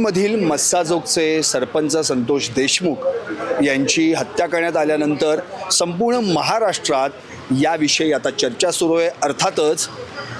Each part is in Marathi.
बीडमधील मस्साजोगचे सरपंच संतोष देशमुख यांची हत्या करण्यात आल्यानंतर संपूर्ण महाराष्ट्रात याविषयी आता चर्चा सुरू आहे. अर्थातच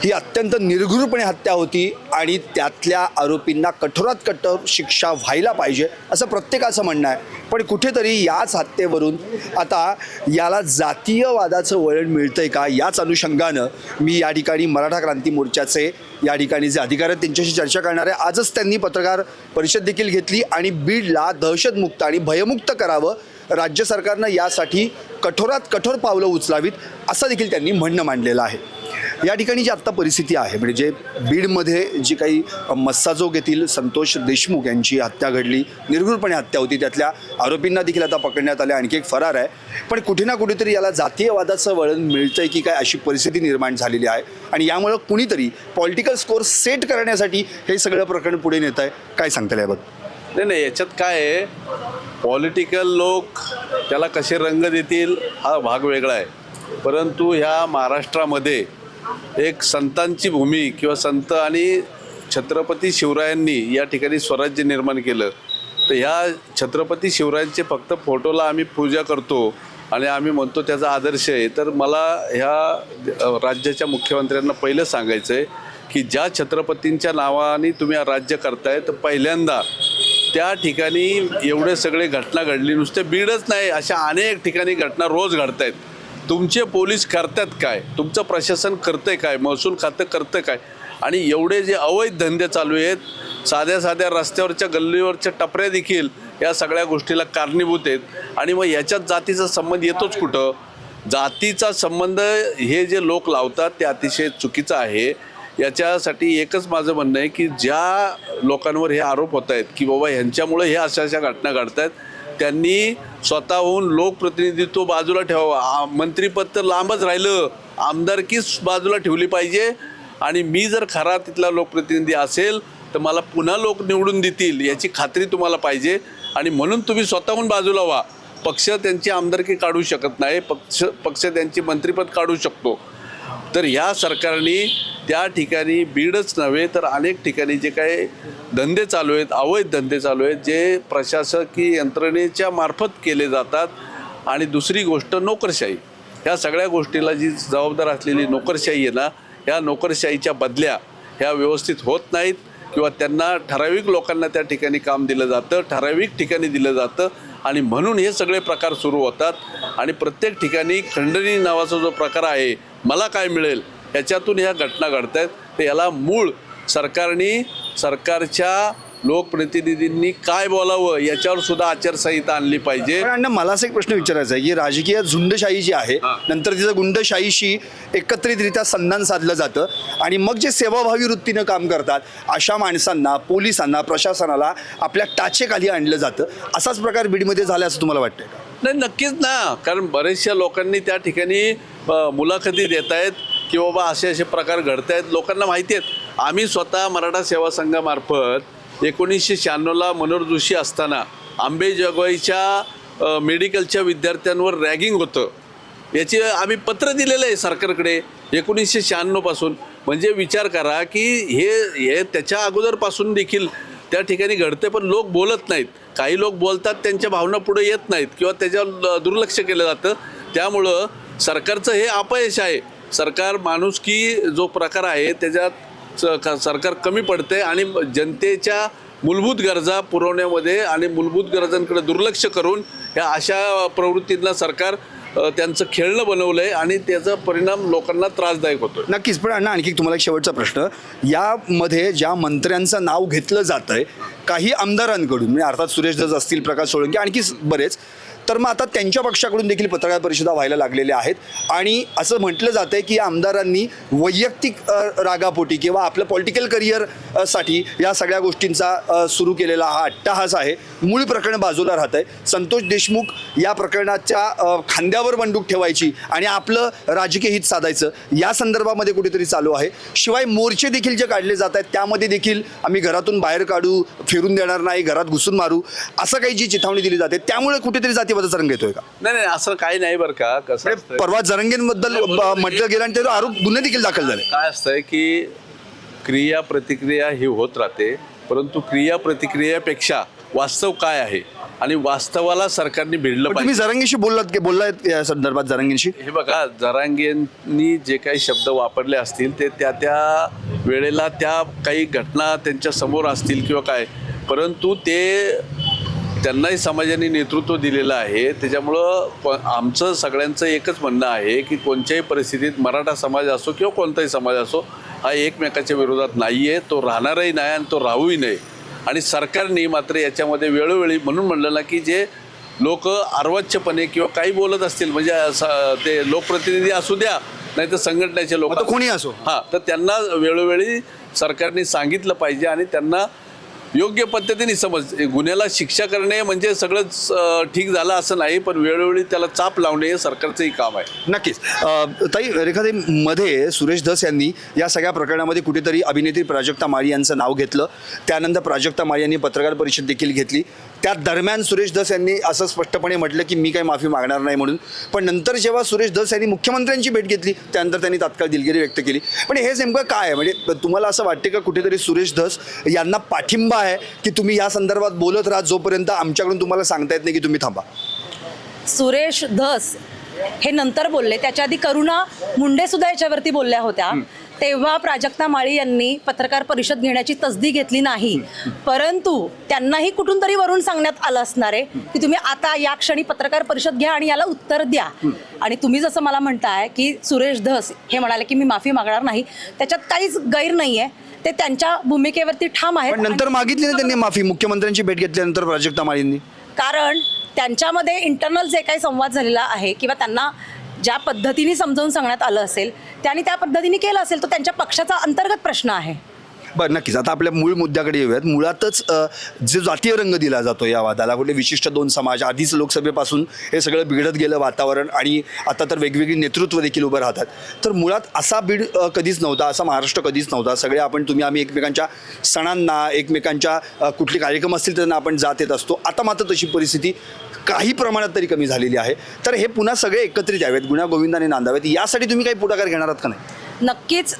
ही अत्यंत निर्घृणपणे हत्या होती आणि त्यातल्या आरोपींना कठोरात कठोर शिक्षा व्हायला पाहिजे असं प्रत्येकाचं म्हणणं आहे. पण कुठेतरी याच हत्येवरून आता याला जातीयवादाचं वळण मिळतंय का याच अनुषंगानं मी या ठिकाणी मराठा क्रांती मोर्चाचे या ठिकाणी जे अधिकारी आहेत त्यांच्याशी चर्चा करणार आहे. आजच त्यांनी पत्रकार परिषद देखील घेतली आणि बीडला दहशतमुक्त आणि भयमुक्त करावं राज्य सरकारनं यासाठी कठोरात कठोर पावलं उचलावीत असं देखील त्यांनी म्हणणं मांडलेलं आहे. या ठिकाणी जी आत्ता परिस्थिती आहे म्हणजे बीडमध्ये जी काही मस्साजोग येथील संतोष देशमुख यांची हत्या घडली निर्घृणपणे हत्या होती त्यातल्या आरोपींना देखील आता पकडण्यात आले आणखी एक फरार आहे. पण कुठे ना कुठेतरी याला जातीयवादाचं वळण मिळतंय की काय अशी परिस्थिती निर्माण झालेली आहे? आणि यामुळं कुणीतरी पॉलिटिकल स्कोर सेट करण्यासाठी हे सगळं प्रकरण पुढे नेत आहे. काय सांगता याबाबत? नाही नाही याच्यात काय आहे? पॉलिटिकल लोक त्याला कसे रंग देतील हा भाग वेगळा आहे. परंतु ह्या महाराष्ट्रामध्ये एक संतांची भूमी किंवा संत आणि छत्रपती शिवरायांनी या ठिकाणी स्वराज्य निर्माण केलं. तर ह्या छत्रपती शिवरायांचे फक्त फोटोला आम्ही पूजा करतो आणि आम्ही म्हणतो त्याचा आदर्श आहे. तर मला ह्या राज्याच्या मुख्यमंत्र्यांना पहिलं सांगायचं आहे की ज्या छत्रपतींच्या नावाने तुम्ही राज्य करताय तर पहिल्यांदा त्या ठिकाणी एवढे सगळे घटना घडली. नुसते बीडच नाही अशा अनेक ठिकाणी घटना रोज घडत आहेत तुमचे पोलीस करतात काय? तुमचं प्रशासन करतंय काय? महसूल खातं करतं काय? आणि एवढे जे अवैध धंदे चालू आहेत साध्या साध्या रस्त्यावरच्या गल्लीवरच्या टपऱ्या देखील या सगळ्या गोष्टीला कारणीभूत आहेत. आणि मग याच्यात जातीचा संबंध येतोच कुठं? जातीचा संबंध हे जे लोक लावतात ते अतिशय चुकीचं आहे. याच्यासाठी एकच माझं म्हणणं आहे की ज्या लोकांवर हे आरोप होत आहेत की बाबा ह्यांच्यामुळे हे अशा अशा घटना घडत आहेत त्यांनी स्वतःहून लोकप्रतिनिधित्व बाजूला ठेवावं. मंत्रीपद तर लांबच राहिलं. आमदारकीच बाजूला ठेवली पाहिजे. आणि मी जर खरा तिथला लोकप्रतिनिधी असेल तर मला पुन्हा लोक निवडून देतील याची खात्री तुम्हाला पाहिजे. आणि म्हणून तुम्ही स्वतःहून बाजूला व्हा. पक्ष त्यांची आमदारकी काढू शकत नाही. पक्ष पक्ष त्यांची मंत्रिपद काढू शकतो. तर ह्या सरकारने त्या ठिकाणी बीडच नव्हे तर अनेक ठिकाणी जे काही धंदे चालू आहेत अवैध धंदे चालू आहेत जे प्रशासकीय यंत्रणेच्या मार्फत केले जातात. आणि दुसरी गोष्ट नोकरशाही. ह्या सगळ्या गोष्टीला जी जबाबदार असलेली नोकरशाही आहे ना ह्या नोकरशाहीच्या बदल्या ह्या व्यवस्थित होत नाहीत किंवा त्यांना ठराविक लोकांना त्या ठिकाणी काम दिलं जातं ठराविक ठिकाणी दिलं जातं आणि म्हणून हे सगळे प्रकार सुरू होतात. आणि प्रत्येक ठिकाणी खंडणी नावाचा जो प्रकार आहे मला काय मिळेल? याच्यातून ह्या घटना घडत आहेत तर याला मूळ सरकारने सरकारच्या लोकप्रतिनिधींनी काय बोलावं याच्यावर सुद्धा आचारसंहिता आणली पाहिजे. अण्णा मला असा एक प्रश्न विचारायचा आहे की राजकीय झुंडशाही जी आहे. नंतर तिचं गुंडशाहीशी एकत्रितरित्या संधान साधलं जातं आणि मग जे सेवाभावी वृत्तीनं काम करतात अशा माणसांना पोलिसांना प्रशासनाला आपल्या टाचेखाली आणलं जातं. असाच प्रकार बीडमध्ये झाला असं तुम्हाला वाटतंय का? नाही नक्कीच ना. कारण बरेचशा लोकांनी त्या ठिकाणी मुलाखती देत आहेत की बाबा असे असे प्रकार घडत आहेत लोकांना माहिती आहेत आम्ही स्वतः मराठा सेवा संघामार्फत एकोणीसशे शहाण्णवला मनोहर जोशी असताना आंबे जगवाईच्या मेडिकलच्या विद्यार्थ्यांवर रॅगिंग होतं. याची आम्ही पत्र दिलेलं आहे सरकारकडे एकोणीसशे शहाण्णवपासून म्हणजे विचार करा की हे हे त्याच्या अगोदरपासून देखील त्या ठिकाणी घडते पण लोक बोलत नाहीत. काही लोक बोलतात त्यांच्या भावना पुढे येत नाहीत किंवा त्याच्यावर दुर्लक्ष केलं जातं. त्यामुळं सरकारचं हे अपयश आहे. सरकार माणुसकी जो प्रकार आहे त्याच्यात स- सरकार कमी पडते आणि जनतेच्या मूलभूत गरजा पुरवण्यामध्ये आणि मूलभूत गरजांकडे दुर्लक्ष करून ह्या अशा प्रवृत्तींना सरकार त्यांचं खेळणं बनवलं आहे आणि त्याचा परिणाम लोकांना त्रासदायक होतो नक्कीच पण अण्णा आणखी तुम्हाला एक शेवटचा प्रश्न. यामध्ये ज्या मंत्र्यांचं नाव घेतलं जातं आहे काही आमदारांकडून म्हणजे अर्थात सुरेश धस असतील प्रकाश सोळंकी आणखी बरेच तर मग आता त्यांच्या पक्षाकडून देखील पत्रकार परिषदा व्हायला लागलेल्या आहेत. आणि असं म्हटलं जातं आहे की या आमदारांनी वैयक्तिक रागापोटी किंवा आपलं पॉलिटिकल करिअरसाठी साठी या सगळ्या गोष्टींचा सुरू केलेला हा अट्टाहास आहे. मूळ प्रकरण बाजूला राहत आहे संतोष देशमुख या प्रकरणाच्या खांद्यावर बंदूक ठेवायची आणि आपलं राजकीय हित साधायचं या संदर्भामध्ये कुठेतरी चालू आहे. शिवाय मोर्चे देखील जे काढले जात आहेत त्यामध्ये देखील आम्ही घरातून बाहेर काढू फिरून देणार नाही घरात घुसून मारू असं काही जी चिथावणी दिली जाते त्यामुळे कुठेतरी जातीवादाचा रंग येतोय का? नाही नाही असं काही नाही बरं का. कसं असतंय? परवा जरंगेंबद्दल ब- म्हटलं गेलं आणि त्याचा आरोप गुन्हे देखील दाखल झाले. काय असतंय की क्रिया प्रतिक्रिया ही होत राहते परंतु क्रिया प्रतिक्रियापेक्षा वास्तव काय आहे? आणि वास्तवाला सरकारने भिडलं पण पाहिजे. तुम्ही जरांगीशी बोललात की बोललात या संदर्भात जरांगीशी? हे बघा जरांगेंनी जे काही शब्द वापरले असतील ते त्या त्या वेळेला त्या काही घटना त्यांच्यासमोर असतील किंवा काय परंतु ते त्यांनाही समाजाने नेतृत्व दिलेलं आहे त्याच्यामुळं को- आमचं सगळ्यांचं एकच म्हणणं आहे की कोणत्याही परिस्थितीत मराठा समाज असो किंवा कोणताही समाज असो हा एकमेकाच्या विरोधात नाही आहे तो राहणारही नाही आणि तो राहूही नाही आणि सरकारने मात्र याच्यामध्ये वेळोवेळी म्हणून म्हणलं ना की जे लोक अर्वाच्यपणे किंवा काही बोलत असतील म्हणजे असं ते लोकप्रतिनिधी असू द्या नाही तर संघटनेचे लोक कोणी असो. हां तर त्यांना वेळोवेळी सरकारने सांगितलं पाहिजे आणि त्यांना योग्य पद्धतीने समज गुन्ह्याला शिक्षा करणे म्हणजे सगळंच ठीक झालं असं नाही पण वेळोवेळी त्याला चाप लावणे हे सरकारचंही काम आहे. नक्कीच. ताई रेखाताई मध्ये सुरेश धस यांनी या सगळ्या प्रकरणामध्ये कुठेतरी अभिनेत्री प्राजक्ता माळी यांचं नाव घेतलं. त्यानंतर प्राजक्ता माळी यांनी पत्रकार परिषद देखील घेतली. त्या दरम्यान सुरेश धस यांनी असं स्पष्टपणे म्हटलं की मी काही माफी मागणार नाही म्हणून. पण नंतर जेव्हा सुरेश धस यांनी मुख्यमंत्र्यांची भेट घेतली त्यानंतर त्यांनी तात्काळ दिलगिरी व्यक्त केली. पण हे नेमकं काय आहे? म्हणजे तुम्हाला असं वाटते का कुठेतरी सुरेश धस यांना पाठिंबा आहे की तुम्ही या संदर्भात बोलत राहा जोपर्यंत आमच्याकडून तुम्हाला सांगता येत नाही की तुम्ही थांबा? सुरेश धस हे नंतर बोलले. त्याच्या आधी करुणा मुंडे सुद्धा याच्यावरती बोलल्या होत्या. तेव्हा प्राजक्ता माळी यांनी पत्रकार परिषद घेण्याची तसदी घेतली नाही. परंतु त्यांनाही कुठून तरी वरून सांगण्यात आलं असणार आहे की तुम्ही आता या क्षणी पत्रकार परिषद घ्या आणि याला उत्तर द्या. आणि तुम्ही जसं मला म्हणताय की सुरेश धस हे म्हणाले की मी माफी मागणार नाही. त्याच्यात काहीच गैर नाहीये. ते त्यांच्या भूमिकेवरती ठाम आहेत. नंतर मागितली ना त्यांनी माफी मुख्यमंत्र्यांची भेट घेतल्यानंतर प्राजक्ता माळींनी. कारण त्यांच्यामध्ये इंटरनल जे काही संवाद झालेला आहे किंवा त्यांना ज्या पद्धतीने समजावून सांगण्यात आलं असेल त्यांनी त्या पद्धतीने केलं असेल तो त्यांच्या पक्षाचा अंतर्गत प्रश्न आहे. बरं नक्कीच. आता आपल्या मूळ मुद्द्याकडे येऊयात. मुळातच जे जो जातीय रंग दिला जातो या वादाला कुठले विशिष्ट दोन समाज आधीच लोकसभेपासून हे सगळं बिघडत गेलं वातावरण आणि आता तर वेगवेगळी नेतृत्व देखील उभं राहतात. तर मुळात असा बीड कधीच नव्हता असा महाराष्ट्र कधीच नव्हता. सगळे आपण तुम्ही आम्ही एकमेकांच्या सणांना एकमेकांच्या कुठले कार्यक्रम असतील त्यांना आपण जात येत असतो. आता मात्र तशी परिस्थिती काही प्रमाणात तरी कमी झालेली आहे. तर हे पुन्हा सगळे एकत्रित यावेत गुण्यागोविंदाने नांदावेत. यासाठी तुम्ही काही पुढाकार घेणार आहात का नाही? नक्कीच.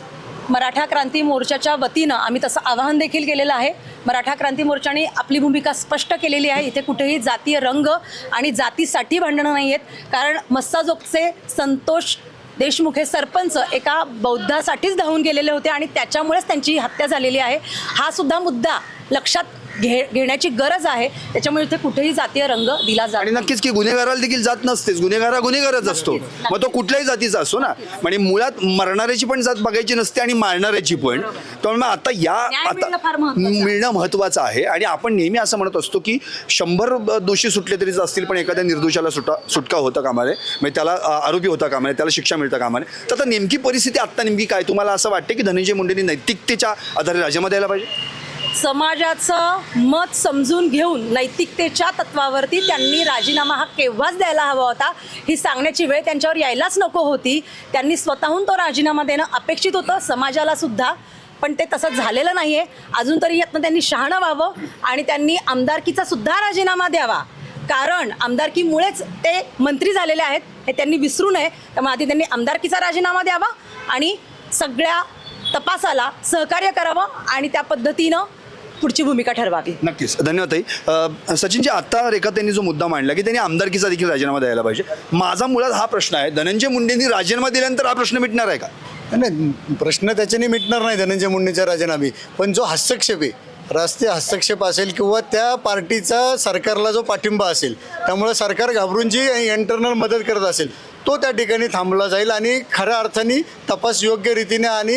मराठा क्रांती मोर्चाच्या वतीनं आम्ही तसं आवाहन देखील केलेलं आहे. मराठा क्रांती मोर्चाने आपली भूमिका स्पष्ट केलेली आहे. इथे कुठेही जातीय रंग आणि जातीसाठी भांडणं नाही आहेत. कारण मस्साजोगचे संतोष देशमुख हे सरपंच एका बौद्धासाठीच धावून गेलेले होते आणि त्याच्यामुळेच त्यांची हत्या झालेली आहे. हा सुद्धा मुद्दा लक्षात घे घेण्याची गरज आहे. त्याच्यामुळे इथे कुठेही जातीय रंग दिला जात आणि. नक्कीच की गुन्हेगाराला देखील जात नसतेच. गुन्हेगारा गुन्हेगारच असतो. मग तो कुठल्याही जातीचा असतो ना. म्हणजे मुळात मरणाऱ्याची पण जात बघायची नसते आणि मारणाऱ्याची पण. त्यामुळे आता या आता मिळणं महत्वाचं आहे. आणि आपण नेहमी असं म्हणत असतो की शंभर दोषी सुटले तरी असतील पण एखाद्या निर्दोषाला सुटा सुटका होता कामा नये म्हणजे त्याला आरोपी होता कामा नये त्याला शिक्षा मिळता कामा नये तर आता नेमकी परिस्थिती आत्ता नेमकी काय? तुम्हाला असं वाटते की धनंजय मुंडेंनी नैतिकतेच्या आधारे राजीनामा द्यायला पाहिजे? समाजाचं मत समजून घेऊन नैतिकतेच्या तत्वावरती त्यांनी राजीनामा हा केव्हाच द्यायला हवा होता ही सांगण्याची वेळ त्यांच्यावर यायलाच नको होती. त्यांनी स्वतःहून तो राजीनामा देणं अपेक्षित होतं समाजाला सुद्धा. पण ते तसं झालेलं नाही आहे अजून तरी यातनं त्यांनी शहाणं व्हावं आणि त्यांनी आमदारकीचा सुद्धा राजीनामा द्यावा. कारण आमदारकीमुळेच ते मंत्री झालेले आहेत हे त्यांनी विसरू नये. त्यामुळे आधी त्यांनी आमदारकीचा राजीनामा द्यावा आणि सगळ्या तपासाला सहकार्य करावं आणि त्या पद्धतीनं पुढची भूमिका ठरवावी. नक्कीच. धन्यवाद ताई. सचिनजी आता रेखा त्यांनी जो मुद्दा मांडला की त्यांनी आमदारकीचा देखील राजीनामा द्यायला पाहिजे. माझा मुळात हा प्रश्न आहे धनंजय मुंडेंनी राजीनामा दिल्यानंतर हा प्रश्न मिटणार आहे का? नाही प्रश्न त्याच्याने मिटणार नाही धनंजय मुंडेच्या राजीनामे. पण जो हस्तक्षेप आहे राष्ट्रीय हस्तक्षेप असेल किंवा त्या पार्टीचा सरकारला जो पाठिंबा असेल त्यामुळे सरकार घाबरून जी इंटरनल मदत करत असेल तो त्या ठिकाणी थांबला जाईल आणि खऱ्या अर्थाने तपास योग्य रीतीने आणि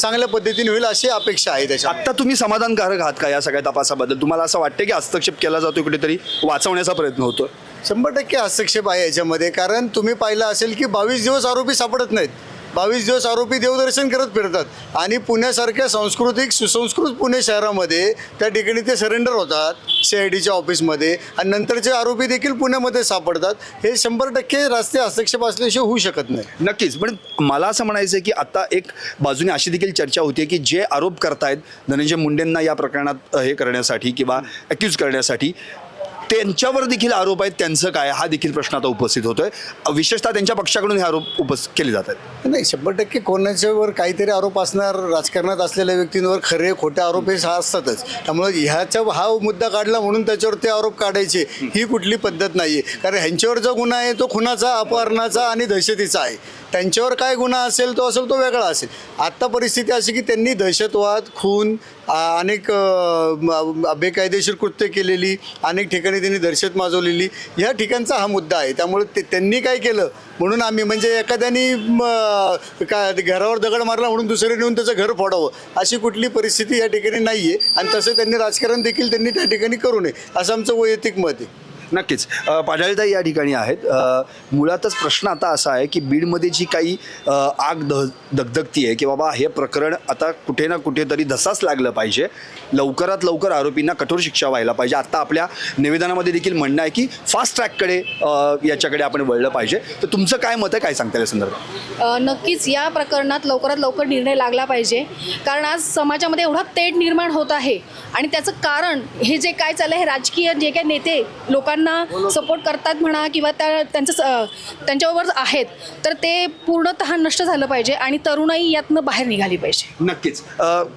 चांगल्या पद्धतीने होईल अशी अपेक्षा आहे त्याच्या आत्ता तुम्ही समाधानकारक आहात का या सगळ्या तपासाबद्दल? तुम्हाला असं वाटतं की हस्तक्षेप केला जातो कुठेतरी? वाचवण्याचा प्रयत्न होतो शंभर टक्के हस्तक्षेप आहे याच्यामध्ये कारण तुम्ही पाहिलं असेल की बावीस दिवस आरोपी सापडत नाहीत. बावीस दिवस आरोपी देवदर्शन करत फिरतात. आणि पुण्यासारख्या सांस्कृतिक सुसंस्कृत पुणे शहरामध्ये त्या ठिकाणी ते सरेंडर होतात सी आय डीच्या ऑफिसमध्ये आणि नंतरचे आरोपी देखील पुण्यामध्ये सापडतात. हे शंभर टक्के रास्ते हस्तक्षेप असल्याशिवाय होऊ शकत नाही. नक्कीच. पण मला असं म्हणायचं आहे की आता एक बाजूने अशी देखील चर्चा होती की जे आरोप करतायत धनंजय मुंडेंना या प्रकरणात हे करण्यासाठी किंवा अक्यूज करण्यासाठी त्यांच्यावर देखील आरोप आहेत. त्यांचं काय हा देखील प्रश्न आता उपस्थित होतोय. विशेषतः त्यांच्या पक्षाकडून हे आरोप उपस केले जात आहेत. नाही शंभर टक्के कोणाच्यावर काहीतरी आरोप असणार राजकारणात असलेल्या व्यक्तींवर खरे खोटे आरोप हे असतातच. त्यामुळे ह्याचा हा मुद्दा काढला म्हणून त्याच्यावर ते आरोप काढायचे ही कुठली पद्धत नाही आहे कारण ह्यांच्यावर जो गुन्हा आहे तो खुनाचा अपहरणाचा आणि दहशतीचा आहे. त्यांच्यावर काय गुन्हा असेल तो असेल तो वेगळा असेल. आत्ता परिस्थिती अशी की त्यांनी दहशतवाद खून अनेक बेकायदेशीर कृत्य केलेली अनेक ठिकाणी त्यांनी दहशत माजवलेली ह्या ठिकाणचा हा मुद्दा आहे. त्यामुळे ते त्यांनी काय केलं? म्हणून आम्ही म्हणजे एखाद्यानी काय घरावर दगड मारला म्हणून दुसरे नेऊन त्याचं घर फोडावं अशी कुठली परिस्थिती या ठिकाणी नाही आहे आणि तसं त्यांनी राजकारण देखील त्यांनी त्या ठिकाणी करू नये असं आमचं वैयक्तिक मत आहे. नक्कीच. पाडळताई या ठिकाणी आहेत. मुळातच प्रश्न आता असा आहे की बीडमध्ये जी काही आग ध दगदगती आहे की बाबा हे प्रकरण आता कुठे ना कुठेतरी धसाच लागलं पाहिजे. लवकरात लवकर आरोपींना कठोर शिक्षा व्हायला पाहिजे. आत्ता आपल्या निवेदनामध्ये देखील म्हणणं आहे की फास्ट ट्रॅककडे याच्याकडे आपण वळलं पाहिजे. तर तुमचं काय मत आहे? काय सांगता या संदर्भात? नक्कीच या प्रकरणात लवकरात लवकर निर्णय लागला पाहिजे. कारण आज समाजामध्ये एवढा तेढ निर्माण होत आहे. आणि त्याचं कारण हे जे काय चाललं हे राजकीय जे काही नेते लोकांना सपोर्ट करतात म्हणा किंवा त्या त्यांचं त्यांच्याबरोबर आहेत तर ते पूर्णतः नष्ट झालं पाहिजे आणि तरुणाई यातनं बाहेर निघाली पाहिजे. नक्कीच.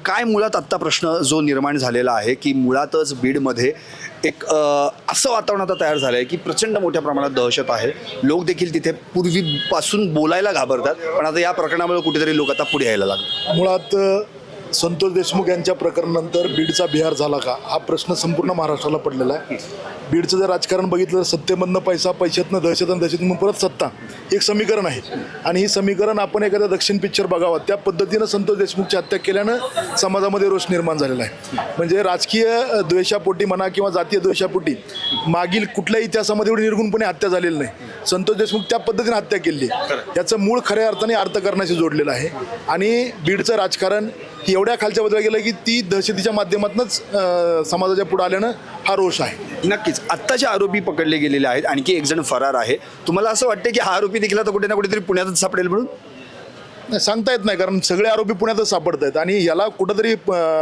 काय मुळात आत्ता प्रश्न जो निर्माण झालेला आहे की मुळातच बीडमध्ये एक असं वातावरण आता तयार झालं आहे की प्रचंड मोठ्या प्रमाणात दहशत आहे. लोक देखील तिथे पूर्वीपासून बोलायला घाबरतात पण आता या प्रकरणामुळे कुठेतरी लोक आता पुढे यायला लागले. मुळात संतोष देशमुख यांच्या प्रकरणानंतर बीडचा बिहार झाला का? हा प्रश्न संपूर्ण महाराष्ट्राला पडलेला आहे. बीडचं जर राजकारण बघितलं तर सत्तेमधनं पैसा पैशातनं दहशत आणि दहशतमधून परत सत्ता. एक समीकरण आहे. आणि ही समीकरण आपण एखाद्या दक्षिण पिक्चर बघावं. त्या पद्धतीनं संतोष देशमुखची हत्या केल्यानं समाजामध्ये रोष निर्माण झालेला आहे. म्हणजे राजकीय द्वेषापोटी म्हणा किंवा जातीय द्वेषापोटी मागील कुठल्याही इतिहासामध्ये एवढी निर्गुणपणे हत्या झालेली नाही. संतोष देशमुख त्या पद्धतीने हत्या केली. याचं मूळ खऱ्या अर्थाने अर्थकारणाशी जोडलेलं आहे. आणि बीडचं राजकारण ही एवढ्या खालच्या बदला गेलं की ती दहशतीच्या माध्यमातूनच समाजाच्या पुढे आल्यानं हा रोष आहे. नक्कीच. आत्ताचे आरोपी पकडले गेलेले आहेत आणखी एक जण फरार आहे. तुम्हाला असं वाटतं की हा आरोपी देखील आता कुठे ना कुठेतरी पुण्यातच सापडेल म्हणून? नाही, सांगता येत नाही कारण सगळे आरोपी पुण्यातच सापडत आहेत आणि याला कुठंतरी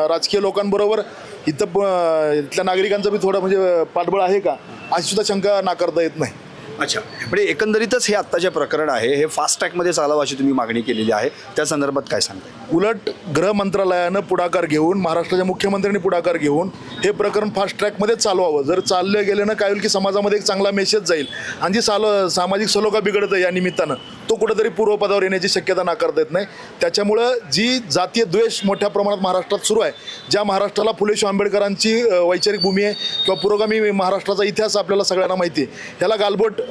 राजकीय लोकांबरोबर इथं प- इथल्या नागरिकांचं बी थोडं म्हणजे पाठबळ आहे का? अशी सुद्धा शंका नाकारता येत नाही. अच्छा. म्हणजे एकंदरीतच हे आत्ता जे प्रकरण आहे हे फास्ट ट्रॅकमध्ये चालावं अशी तुम्ही मागणी केलेली आहे त्या संदर्भात काय सांगता उलट गृह मंत्रालयानं पुढाकार घेऊन महाराष्ट्राच्या मुख्यमंत्र्यांनी पुढाकार घेऊन हे प्रकरण फास्ट ट्रॅकमध्ये चालवावं. जर चाललं गेल्यानं काय होईल की समाजामध्ये एक चांगला मेसेज जाईल. आणि जी साल सामाजिक सलोखा बिघडतं या निमित्तानं तो कुठेतरी पूर्वपदावर येण्याची शक्यता नाकारता येत नाही. त्याच्यामुळं जी जातीय द्वेष मोठ्या प्रमाणात महाराष्ट्रात सुरू आहे ज्या महाराष्ट्राला फुले शाहू आंबेडकरांची वैचारिक भूमी आहे किंवा पुरोगामी महाराष्ट्राचा इतिहास आपल्याला सगळ्यांना माहिती आहे ह्याला गालबोट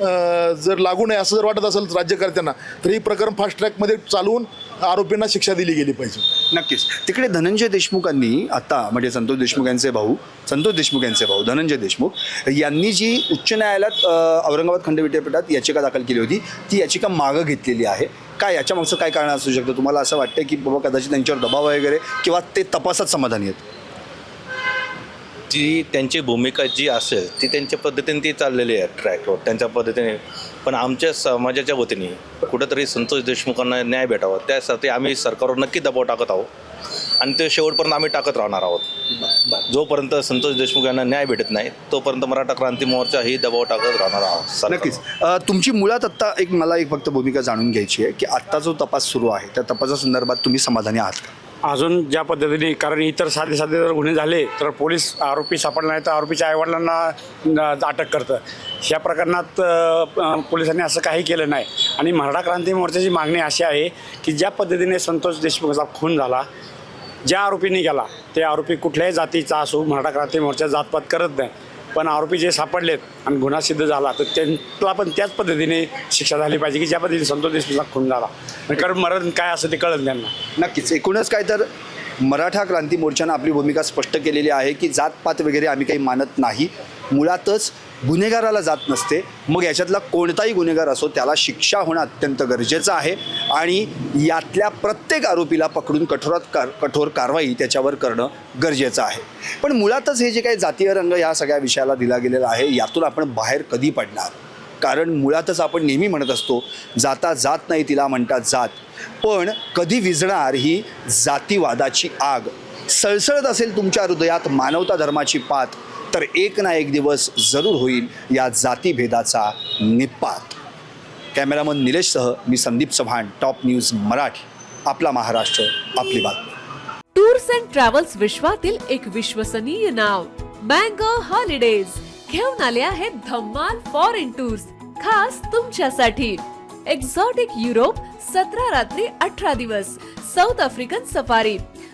जर लागू नये असं जर वाटत असेल राज्यकर्त्यांना तर ही प्रकरण फास्ट ट्रॅकमध्ये चालवून आरोपींना शिक्षा दिली गेली पाहिजे. नक्कीच. तिकडे धनंजय देशमुखांनी आता म्हणजे संतोष देशमुख यांचे भाऊ संतोष देशमुख यांचे भाऊ धनंजय देशमुख यांनी जी उच्च न्यायालयात औरंगाबाद खंड विद्यापीठात याचिका दाखल केली होती ती याचिका मागं घेतलेली आहे. काय याच्यामागचं काय कारण असू शकतं? तुम्हाला असं वाटतं की बाबा कदाचित त्यांच्यावर दबाव वगैरे किंवा ते तपासात समाधानी आहेत? जी त्यांची भूमिका जी असेल ती त्यांच्या पद्धतीने ती चाललेली आहे ट्रॅकवर त्यांच्या पद्धतीने. पण आमच्या समाजाच्या वतीने कुठंतरी संतोष देशमुखांना न्याय भेटावा त्यासाठी आम्ही सरकारवर नक्की दबाव टाकत आहोत. आणि ते शेवटपर्यंत आम्ही टाकत राहणार आहोत. जोपर्यंत संतोष देशमुख यांना न्याय भेटत नाही तोपर्यंत मराठा क्रांती मोर्चा ही दबाव टाकत राहणार आहोत नक्कीच. तुमची मुळात आत्ता एक मला एक फक्त भूमिका जाणून घ्यायची आहे की आत्ता जो तपास सुरू आहे त्या तपासासंदर्भात तुम्ही समाधानी आहात का? अजून ज्या पद्धतीने कारण इतर साधे साधे जर गुन्हे झाले तर पोलीस आरोपी सापडला नाही तर आरोपीच्या आईवडिलांना अटक करतं. ह्या प्रकरणात पोलिसांनी असं काही केलं नाही. आणि मराठा क्रांती मोर्चाची मागणी अशी आहे की ज्या पद्धतीने संतोष देशमुखचा खून झाला ज्या आरोपीने गेला ते आरोपी कुठल्याही जातीचा असो मराठा क्रांती मोर्चा जातपात करत नाही. पण आरोपी जे सापडलेत आणि गुन्हा सिद्ध झाला तर त्यांना पण त्याच पद्धतीने शिक्षा झाली पाहिजे की ज्या पद्धतीने संतोष देशमुखला खून झाला. कारण मरण काय असं ते कळत त्यांना. नक्कीच. एकूणच काय तर मराठा क्रांती मोर्चानं आपली भूमिका स्पष्ट केलेली आहे की जातपात वगैरे आम्ही काही मानत नाही. मुळातच गुन्हेगाराला जात नसते मग याच्यातला कोणताही गुन्हेगार असो त्याला शिक्षा होणं अत्यंत गरजेचं आहे आणि यातल्या प्रत्येक आरोपीला पकडून कठोरात कार कठोर कारवाई त्याच्यावर करणं गरजेचं आहे. पण मुळातच हे जे काही जातीय रंग या सगळ्या विषयाला दिला गेलेला आहे यातून आपण बाहेर कधी पडणार? कारण मुळातच आपण नेहमी म्हणत असतो जाता जात नाही तिला म्हणतात जात. पण कधी विझणार ही जातीवादाची आग? सळसळत असेल तुमच्या हृदयात मानवता धर्माची पात तर एक ना एक दिवस जरूर होईल या जातीभेदाचा निपात. कॅमेरामन निलेशसह मी संदीप चव्हाण टॉप न्यूज मराठी आपला महाराष्ट्र आपली बातमी. टूर्स अँड ट्रॅव्हल्स विश्वातील एक विश्वसनीय नाव मँगो हॉलिडेज. घेऊन आले आहेत धम्माल फॉरेन टूर्स खास तुमच्यासाठी. एक्झॉटिक युरोप सतरा रात्री अठरा दिवस साऊथ आफ्रिकन सफारी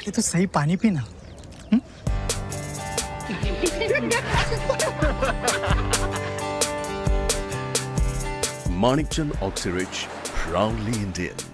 पहले तो सही पानी पीना Manikchand Oxyrich, proudly Indian.